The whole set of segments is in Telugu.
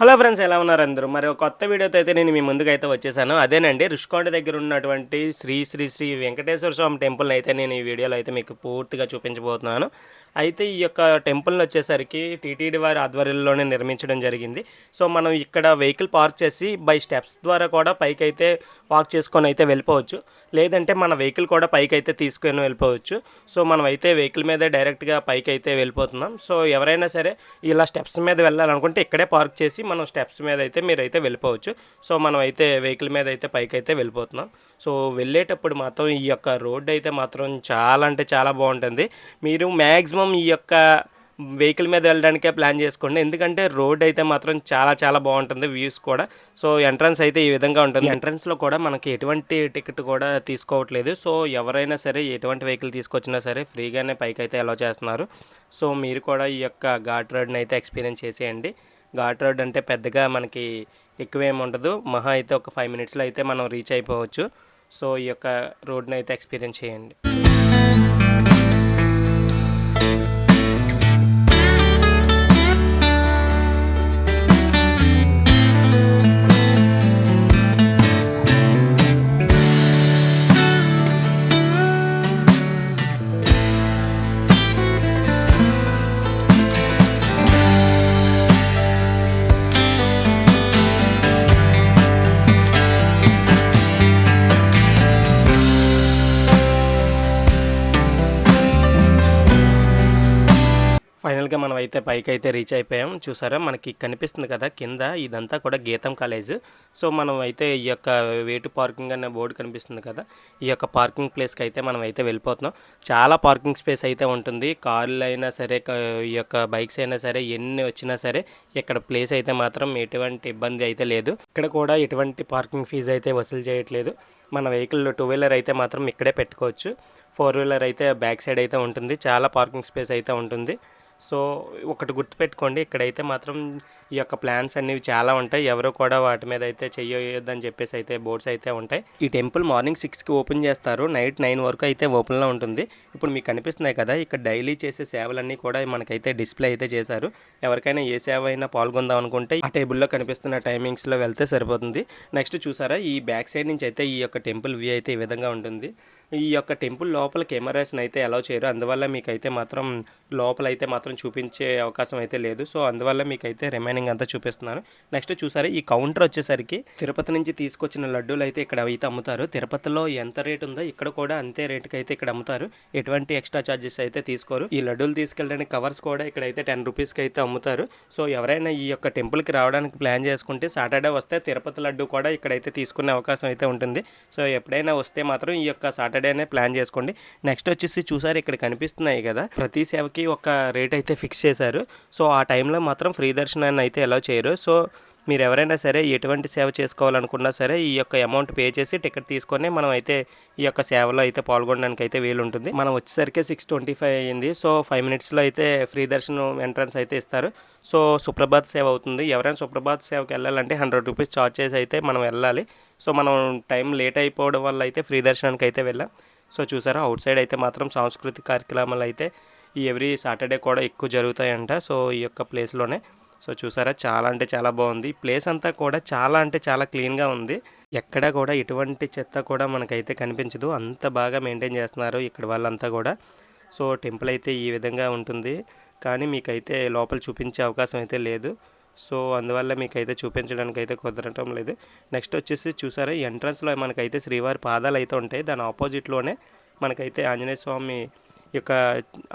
హలో ఫ్రెండ్స్ ఎలా ఉన్నారు అందరూ? మరి ఒక కొత్త వీడియోతో అయితే నేను మీ ముందుకు అయితే వచ్చేసాను. అదేనండి రుషికొండ దగ్గర ఉన్నటువంటి శ్రీ శ్రీ శ్రీ వెంకటేశ్వర స్వామి టెంపుల్ని అయితే నేను ఈ వీడియోలో అయితే మీకు పూర్తిగా చూపించబోతున్నాను. అయితే ఈ యొక్క టెంపుల్ని వచ్చేసరికి టీటీడీ వారి ఆధ్వర్యంలోనే నిర్మించడం జరిగింది. సో మనం ఇక్కడ వెహికల్ పార్క్ చేసి బై స్టెప్స్ ద్వారా కూడా పైకి అయితే వాక్ చేసుకొని అయితే వెళ్ళిపోవచ్చు. లేదంటే మన వెహికల్ కూడా పైకి అయితే తీసుకొని వెళ్ళిపోవచ్చు. సో మనం అయితే వెహికల్ మీద డైరెక్ట్గా పైకి అయితే వెళ్ళిపోతున్నాం. సో ఎవరైనా సరే ఇలా స్టెప్స్ మీద వెళ్ళాలనుకుంటే ఇక్కడే పార్క్ చేసి మనం స్టెప్స్ మీద అయితే మీరు అయితే వెళ్ళిపోవచ్చు. సో మనం అయితే వెహికల్ మీద అయితే పైకి అయితే వెళ్ళిపోతున్నాం. సో వెళ్ళేటప్పుడు మాత్రం ఈ యొక్క రోడ్ అయితే మాత్రం చాలా అంటే చాలా బాగుంటుంది. మీరు మ్యాక్సిమం ఈ యొక్క వెహికల్ మీద వెళ్ళడానికే ప్లాన్ చేసుకోండి. ఎందుకంటే రోడ్ అయితే మాత్రం చాలా చాలా బాగుంటుంది వ్యూస్ కూడా. సో ఎంట్రన్స్ అయితే ఈ విధంగా ఉంటుంది. ఎంట్రన్స్లో కూడా మనకి ఎటువంటి టికెట్ కూడా తీసుకోవట్లేదు. సో ఎవరైనా సరే ఎటువంటి వెహికల్ తీసుకొచ్చినా సరే ఫ్రీగానే పైకి అయితే అలౌ చేస్తున్నారు. సో మీరు కూడా ఈ యొక్క ఘాట్ రోడ్ని అయితే ఎక్స్పీరియన్స్ చేసేయండి. ఘాట్ రోడ్ అంటే పెద్దగా మనకి ఎక్కువేమి ఉండదు. మహా అయితే ఒక ఫైవ్ మినిట్స్లో అయితే మనం రీచ్ అయిపోవచ్చు. సో ఈ యొక్క రోడ్ని అయితే ఎక్స్పీరియన్స్ చేయండి. ఫైనల్గా మనం అయితే పైకి అయితే రీచ్ అయిపోయాం. చూసారా మనకి కనిపిస్తుంది కదా కింద ఇదంతా కూడా గీతం కాలేజ్. సో మనం అయితే ఈ యొక్క వేటు పార్కింగ్ అనే బోర్డు కనిపిస్తుంది కదా ఈ యొక్క పార్కింగ్ ప్లేస్కి అయితే మనం అయితే వెళ్ళిపోతున్నాం. చాలా పార్కింగ్ స్పేస్ అయితే ఉంటుంది. కార్లు అయినా సరే ఈ యొక్క బైక్స్ అయినా సరే ఎన్ని వచ్చినా సరే ఇక్కడ ప్లేస్ అయితే మాత్రం ఎటువంటి ఇబ్బంది అయితే లేదు. ఇక్కడ కూడా ఎటువంటి పార్కింగ్ ఫీజు అయితే వసూలు చేయట్లేదు. మన వెహికల్ టూ వీలర్ అయితే మాత్రం ఇక్కడే పెట్టుకోవచ్చు. ఫోర్ వీలర్ అయితే బ్యాక్ సైడ్ అయితే ఉంటుంది. చాలా పార్కింగ్ స్పేస్ అయితే ఉంటుంది. సో ఒకటి గుర్తుపెట్టుకోండి ఇక్కడైతే మాత్రం ఈ యొక్క ప్లాన్స్ అనేవి చాలా ఉంటాయి. ఎవరు కూడా వాటి మీద అయితే చెయ్యొద్దని చెప్పేసి అయితే బోర్డ్స్ అయితే ఉంటాయి. ఈ టెంపుల్ మార్నింగ్ సిక్స్కి ఓపెన్ చేస్తారు. నైట్ నైన్ వరకు అయితే ఓపెన్లో ఉంటుంది. ఇప్పుడు మీకు కనిపిస్తున్నాయి కదా ఇక్కడ డైలీ చేసే సేవలన్నీ కూడా మనకైతే డిస్ప్లే అయితే చేశారు. ఎవరికైనా ఏ సేవ అయినా పాల్గొందాం అనుకుంటే ఆ టేబుల్లో కనిపిస్తున్న టైమింగ్స్లో వెళ్తే సరిపోతుంది. నెక్స్ట్ చూసారా ఈ బ్యాక్ సైడ్ నుంచి అయితే ఈ యొక్క టెంపుల్ వ్యూ అయితే ఈ విధంగా ఉంటుంది. ఈ యొక్క టెంపుల్ లోపల కెమెరాస్ని అయితే అలౌ చేయరు. అందువల్ల మీకైతే మాత్రం లోపల అయితే మాత్రం చూపించే అవకాశం అయితే లేదు. సో అందువల్ల మీకైతే రిమైనింగ్ అంతా చూపిస్తున్నాను. నెక్స్ట్ చూసారా ఈ కౌంటర్ వచ్చేసరికి తిరుపతి నుంచి తీసుకొచ్చిన లడ్డూలు అయితే ఇక్కడ అయితే అమ్ముతారు. తిరుపతిలో ఎంత రేట్ ఉందో ఇక్కడ కూడా అంతే రేటుకి అయితే ఇక్కడ అమ్ముతారు. ఎటువంటి ఎక్స్ట్రా ఛార్జెస్ అయితే తీసుకోరు. ఈ లడ్డూలు తీసుకెళ్ళడానికి కవర్స్ కూడా ఇక్కడ అయితే టెన్ రూపీస్కి అయితే అమ్ముతారు. సో ఎవరైనా ఈ యొక్క టెంపుల్కి రావడానికి ప్లాన్ చేసుకుంటే సాటర్డే వస్తే తిరుపతి లడ్డు కూడా ఇక్కడైతే తీసుకునే అవకాశం అయితే ఉంటుంది. సో ఎప్పుడైనా వస్తే మాత్రం ఈ యొక్క సాటర్డే సాటర్డేనే ప్లాన్ చేసుకోండి. నెక్స్ట్ వచ్చేసి చూసారు ఇక్కడ కనిపిస్తున్నాయి కదా. ప్రతి సేవకి ఒక రేట్ అయితే ఫిక్స్ చేశారు. సో ఆ టైంలో మాత్రం ఫ్రీ దర్శనాన్ని అయితే ఎలా చేయరు. సో మీరు ఎవరైనా సరే ఎటువంటి సేవ చేసుకోవాలనుకున్నా సరే ఈ యొక్క అమౌంట్ పే చేసి టికెట్ తీసుకొని మనం అయితే ఈ యొక్క సేవలో అయితే పాల్గొనడానికి అయితే వీలు ఉంటుంది. మనం వచ్చేసరికి సిక్స్ ట్వంటీ ఫైవ్ అయ్యింది సో ఫైవ్ మినిట్స్లో అయితే ఫ్రీ దర్శనం ఎంట్రన్స్ అయితే ఇస్తారు. సో సుప్రభాత్ సేవ అవుతుంది. ఎవరైనా సుప్రభాత్ సేవకి వెళ్ళాలంటే హండ్రెడ్ రూపీస్ చార్జెస్ చేసి అయితే మనం వెళ్ళాలి. సో మనం టైం లేట్ అయిపోవడం వల్ల అయితే ఫ్రీ దర్శనానికి అయితే వెళ్ళాం. సో చూసారా అవుట్ సైడ్ అయితే మాత్రం సాంస్కృతిక కార్యక్రమాలు అయితే ఈ ఎవ్రీ సాటర్డే కూడా ఎక్కువ జరుగుతాయంట. సో ఈ యొక్క ప్లేస్లోనే. సో చూసారా చాలా అంటే చాలా బాగుంది. ప్లేస్ అంతా కూడా చాలా అంటే చాలా క్లీన్గా ఉంది. ఎక్కడ కూడా ఎటువంటి చెత్త కూడా మనకైతే కనిపించదు. అంత బాగా మెయింటైన్ చేస్తున్నారు ఇక్కడ వాళ్ళంతా కూడా. సో టెంపుల్ అయితే ఈ విధంగా ఉంటుంది. కానీ మీకైతే లోపల చూపించే అవకాశం అయితే లేదు. సో అందువల్ల మీకైతే చూపించడానికి అయితే కుదరటం లేదు. నెక్స్ట్ వచ్చేసి చూసారా ఈ ఎంట్రన్స్లో మనకైతే శ్రీవారి పాదాలు అయితే ఉంటాయి. దాని ఆపోజిట్లోనే మనకైతే ఆంజనేయ స్వామి యొక్క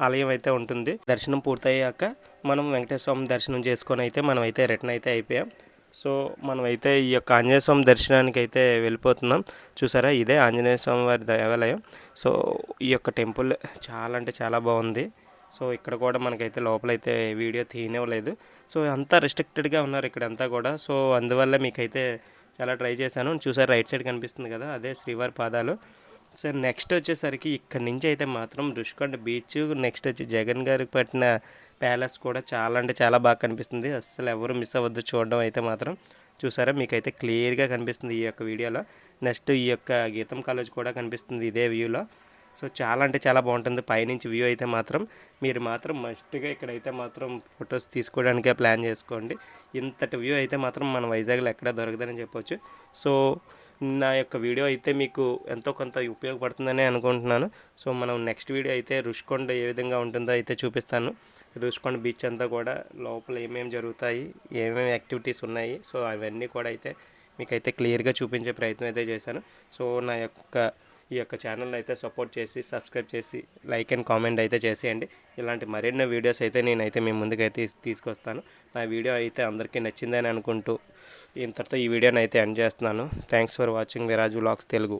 ఆలయం అయితే ఉంటుంది. దర్శనం పూర్తయ్యాక మనం వెంకటేశ్వర స్వామి దర్శనం చేసుకొని అయితే మనం అయితే రిటర్న్ అయితే అయిపోయాం. సో మనం అయితే ఈ యొక్క ఆంజనేయ స్వామి దర్శనానికి అయితే వెళ్ళిపోతున్నాం. చూసారా ఇదే ఆంజనేయ స్వామి వారి దేవాలయం. సో ఈ యొక్క టెంపుల్ చాలా అంటే చాలా బాగుంది. సో ఇక్కడ కూడా మనకైతే లోపలైతే వీడియో తీయనివ్వలేదు. సో అంతా రెస్ట్రిక్టెడ్గా ఉన్నారు ఇక్కడ అంతా కూడా. సో అందువల్ల మీకైతే చాలా ట్రై చేశాను. చూసారు రైట్ సైడ్ కనిపిస్తుంది కదా అదే శ్రీవారి పాదాలు. సో నెక్స్ట్ వచ్చేసరికి ఇక్కడ నుంచి అయితే మాత్రం రుషికొండ బీచ్ నెక్స్ట్ వచ్చి జగన్ గారికి పట్టిన ప్యాలెస్ కూడా చాలా అంటే చాలా బాగా కనిపిస్తుంది. అస్సలు ఎవరు మిస్ అవ్వద్దు చూడడం అయితే మాత్రం. చూసారా మీకైతే క్లియర్గా కనిపిస్తుంది ఈ యొక్క వీడియోలో. నెక్స్ట్ ఈ యొక్క గీతం కాలేజ్ కూడా కనిపిస్తుంది ఇదే వ్యూలో సో చాలా అంటే చాలా బాగుంటుంది. పైనుంచి వ్యూ అయితే మాత్రం మీరు మాత్రం మస్ట్గా ఇక్కడైతే మాత్రం ఫొటోస్ తీసుకోవడానికే ప్లాన్ చేసుకోండి. ఇంతటి వ్యూ అయితే మాత్రం మన వైజాగ్లో ఎక్కడ దొరకదని చెప్పొచ్చు. సో నా యొక్క వీడియో అయితే మీకు ఎంతో కొంత ఉపయోగపడుతుందని అనుకుంటున్నాను. సో మనం నెక్స్ట్ వీడియో అయితే రుషికొండ ఏ విధంగా ఉంటుందో అయితే చూపిస్తాను. రుషికొండ బీచ్ అంతా కూడా లోపల ఏమేమి జరుగుతాయి ఏమేమి యాక్టివిటీస్ ఉన్నాయి సో అవన్నీ కూడా అయితే మీకైతే క్లియర్గా చూపించే ప్రయత్నం అయితే చేశాను. సో నా యొక్క ఈ యొక్క ఛానల్ అయితే సపోర్ట్ చేసి సబ్స్క్రైబ్ చేసి లైక్ అండ్ కామెంట్ అయితే చేసేయండి. ఇలాంటి మరెన్నో వీడియోస్ అయితే నేనైతే మీ ముందుకైతే తీసుకొస్తాను. నా వీడియో అయితే అందరికీ నచ్చిందని అనుకుంటూ ఇంతటితో ఈ వీడియోని అయితే ఎండ్ చేస్తున్నాను. Thanks for watching Viraj vlogs Telugu